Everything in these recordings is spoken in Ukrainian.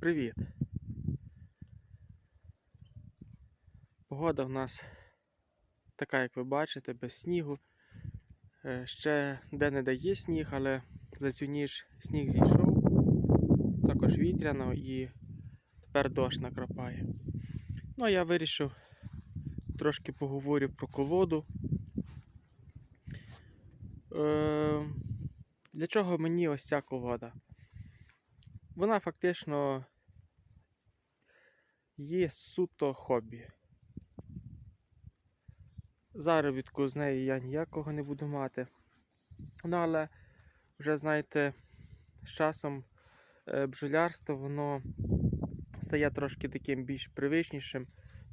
привіт! Погода в нас така, як ви бачите, без снігу. Е, Ще де-не-де є сніг, але за цю ніж сніг зійшов. Також вітряно і тепер дощ накрапає. Ну а я вирішив трошки поговорю про колоду. Е, Для чого мені ось ця колода? Вона фактично є суто хобі. Заробітку з неї я ніякого не буду мати. Ну, але вже, знаєте, з часом е, бджолярство воно стає трошки таким більш привичнішим.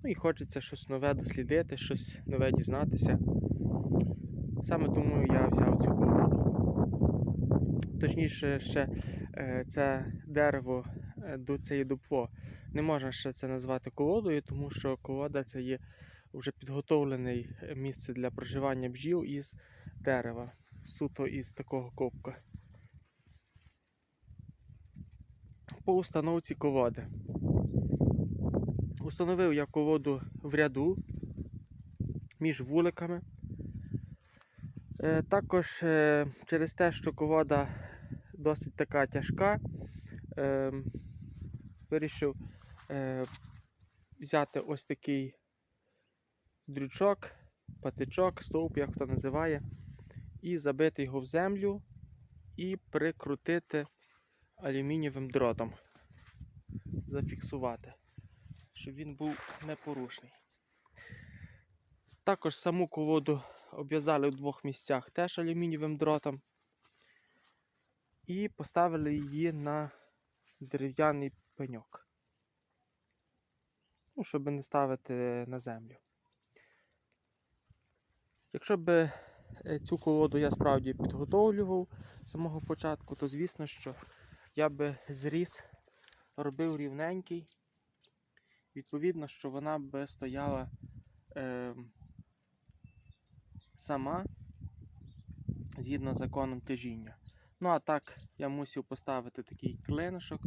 Ну і хочеться щось нове дослідити, щось нове дізнатися. Саме тому я взяв цю колоду. Точніше, ще е, це дерево е, до це є дупло. Не можна ще це назвати колодою, тому що колода це є вже підготовлене місце для проживання бджіл із дерева, суто із такого ковка. По установці колоди. Установив я колоду в ряду між вуликами. Е, Також е, через те, що колода досить така тяжка, е, вирішив е, взяти ось такий дрючок, патичок, стовп, як хто називає, і забити його в землю і прикрутити алюмінієвим дротом. Зафіксувати, щоб він був непорушний. Також саму колоду обв'язали в двох місцях теж алюмінієвим дротом. І поставили її на дерев'яний пеньок. Ну, щоб не ставити на землю. Якщо б е, цю колоду я справді підготовлював з самого початку, то звісно, що я би зріз робив рівненький. Відповідно, що вона би стояла е, сама згідно з законом тяжіння. Ну, а так я мусив поставити такий клинишок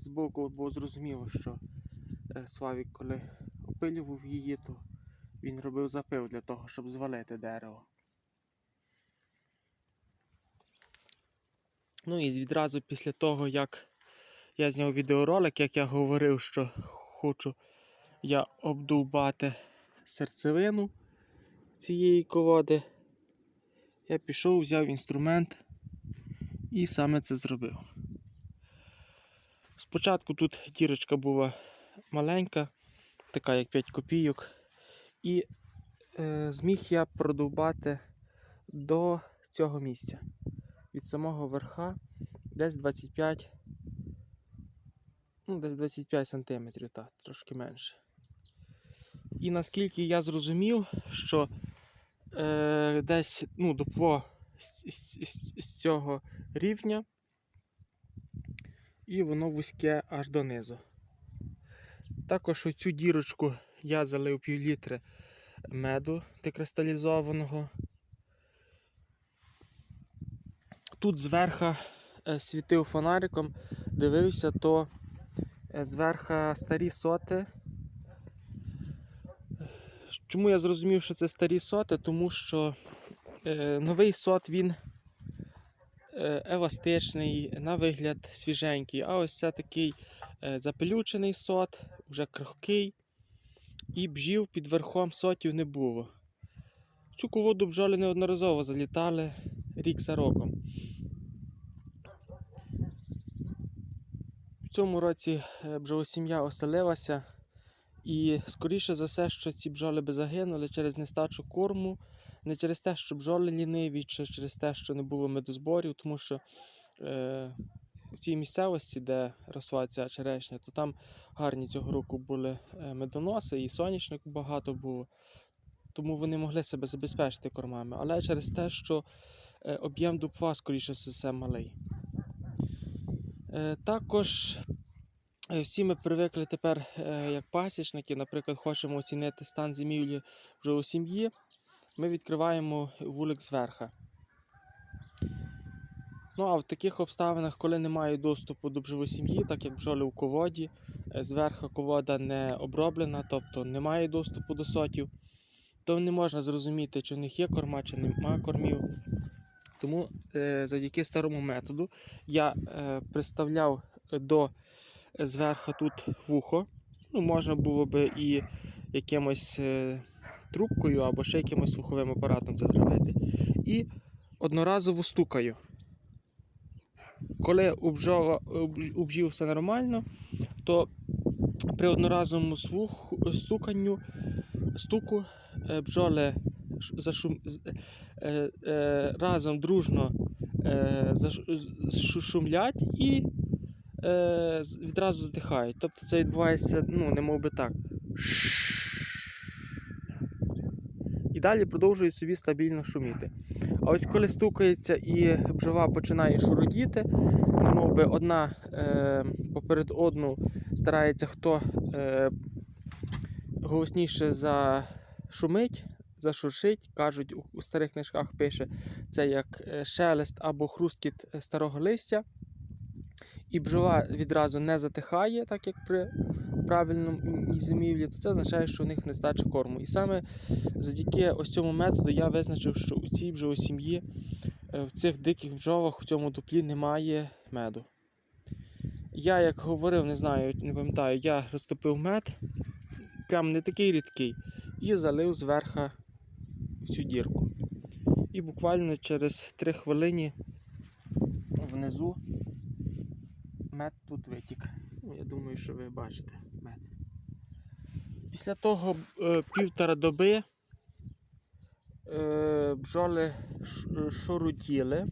з боку, бо зрозуміло, що Славік, коли опилював її, то він робив запил для того, щоб звалити дерево. Ну і відразу після того, як я зняв відеоролик, як я говорив, що хочу я обдовбати серцевину цієї колоди, я пішов, взяв інструмент і саме це зробив. Спочатку тут дірочка була маленька, така як 5 копійок, і е, зміг я продовбати до цього місця. Від самого верха десь 25, ну, десь 25 сантиметрів, так, трошки менше. І наскільки я зрозумів, що е, десь ну, дупло з, з, з, з цього рівня, і воно вузьке аж донизу. Також оцю дірочку я залив пів літри меду декристалізованого. Тут зверху е, світив фонариком, дивився, то е, зверху старі соти. Чому я зрозумів, що це старі соти? Тому що е, новий сот він еластичний, на вигляд свіженький, а ось це такий запелючений сот, вже крихкий, і бжів під верхом сотів не було. Цю колоду бджоли неодноразово залітали рік за роком. В цьому році е, бджолосім'я оселилася, і скоріше за все, що ці бджоли би загинули через нестачу корму, не через те, що бджоли ліниві, чи через те, що не було медозборів, тому що е, в цій місцевості, де росла ця черешня, то там гарні цього року були е, медоноси і соняшник багато було, тому вони могли себе забезпечити кормами. Але через те, що е, об'єм дупла, скоріше за все, малий. Е, Також всі ми привикли тепер, як пасічники, наприклад, хочемо оцінити стан зимівлі вже у сім'ї, ми відкриваємо вулик зверха. Ну а в таких обставинах, коли немає доступу до бджолосім'ї, так як бджоли у колоді, е, зверху колода не оброблена, тобто немає доступу до сотів, то не можна зрозуміти, чи в них є корма, чи нема кормів. Тому е, завдяки старому методу я е, приставляв до зверху тут вухо. Ну, можна було би і якимось е, трубкою або ще якимось слуховим апаратом це зробити. І одноразово стукаю. Коли у бджіл все нормально, то при одноразовому слух, стуканню, стуку е, бджоли зашум, е, е, разом дружно шумлять і відразу затихають. Тобто це відбувається, ну, не мов би так. І далі продовжує собі стабільно шуміти. А ось коли стукається і бджола починає шурудіти, немов би одна е, поперед одну старається хто е, голосніше зашумить, зашуршить. Кажуть, у, старих книжках пише це як е, шелест або хрускіт е, старого листя. І бджола відразу не затихає, так як при правильному зимівлі, то це означає, що у них нестача корму. І саме завдяки ось цьому методу я визначив, що у цій бджолосім'ї, е, в цих диких бджолах, у цьому дуплі немає меду. Я, як говорив, не знаю, не пам'ятаю, я розтопив мед, прям не такий рідкий, і залив зверху цю дірку. І буквально через 3 хвилини внизу мед тут витік. Я думаю, що ви бачите. Після того е, півтора доби е, бджоли шуруділи,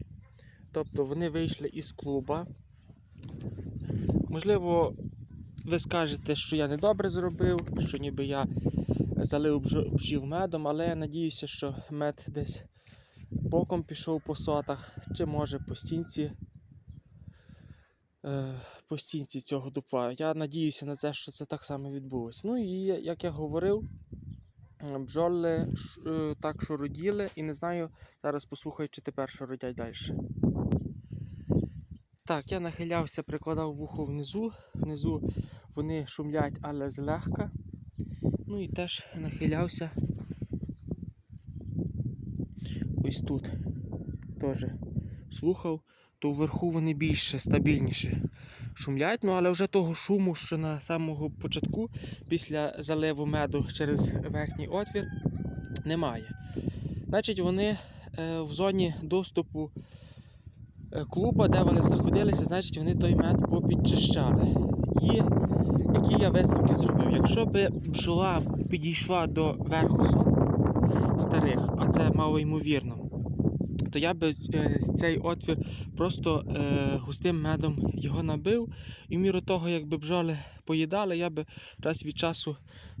тобто вони вийшли із клуба. Можливо, ви скажете, що я недобре зробив, що ніби я залив бджіл медом, але я надіюся, що мед десь боком пішов по сотах, чи може по стінці. По стінці цього дупла. Я надіюся на це, що це так само відбулося. Ну і як я говорив, бджоли е, так шуруділи, і не знаю, зараз послухаю, чи тепер шурудять далі. Так, я нахилявся, прикладав вухо внизу. Внизу вони шумлять, але злегка. Ну і теж нахилявся. Ось тут теж слухав, то вверху вони більше, стабільніше шумлять. Ну але вже того шуму, що на самого початку, після заливу меду через верхній отвір, немає. Значить, вони е, в зоні доступу е, клуба, де вони знаходилися, значить вони той мед попідчищали. І які я висновки зробив? Якщо би бджола підійшла до верху сот старих, а це мало ймовірно, то я би е, цей отвір просто е, густим медом його набив, і в міру того, якби бджоли поїдали, я би час від часу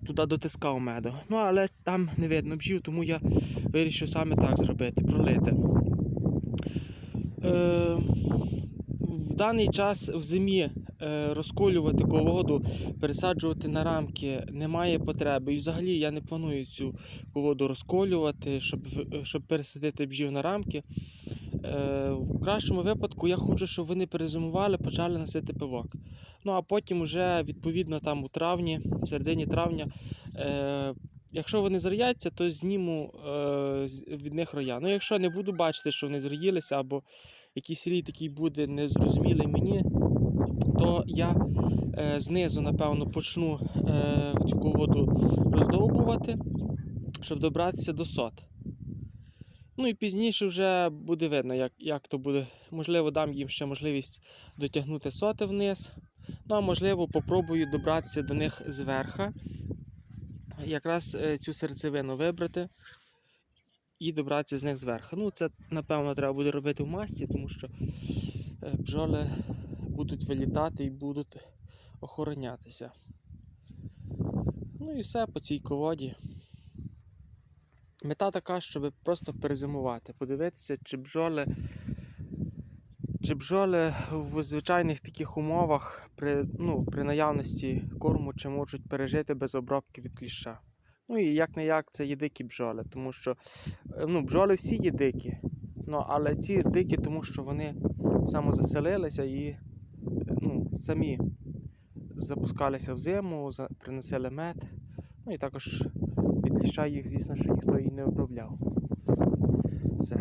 туди дотискав меду. Ну але там не видно бжів, тому я вирішив саме так зробити, пролити. Е, в даний час в зимі розколювати колоду, пересаджувати на рамки немає потреби. І взагалі я не планую цю колоду розколювати, щоб, щоб пересадити бджіл на рамки. Е, в кращому випадку я хочу, щоб вони перезимували, почали носити пилок. Ну а потім вже відповідно там у травні, в середині травня. Е, Якщо вони зрояться, то зніму е, від них роя. Ну, якщо не буду бачити, що вони зроїлися, або якийсь рій такий буде незрозумілий мені, то я е, знизу, напевно, почну е, цю колоду роздовбувати, щоб добратися до сот. Ну і пізніше вже буде видно, як, як то буде. Можливо, дам їм ще можливість дотягнути соти вниз. Ну, а можливо, попробую добратися до них зверха. Якраз е, цю серцевину вибрати і добратися з них зверху. Ну, це, напевно, треба буде робити в масці, тому що е, бджоли будуть вилітати і будуть охоронятися. Ну і все по цій колоді. Мета така, щоб просто перезимувати, подивитися, чи бджоли, чи бджоли в звичайних таких умовах при, ну, при наявності корму чи можуть пережити без обробки від кліща. Ну і як не як це є дикі бджоли, тому що е, ну, бджоли всі є дикі. Ну, але ці дикі, тому що вони самозаселилися і ну, самі запускалися в зиму, приносили мед. Ну і також від ліща їх, звісно, що ніхто і не обробляв. Все.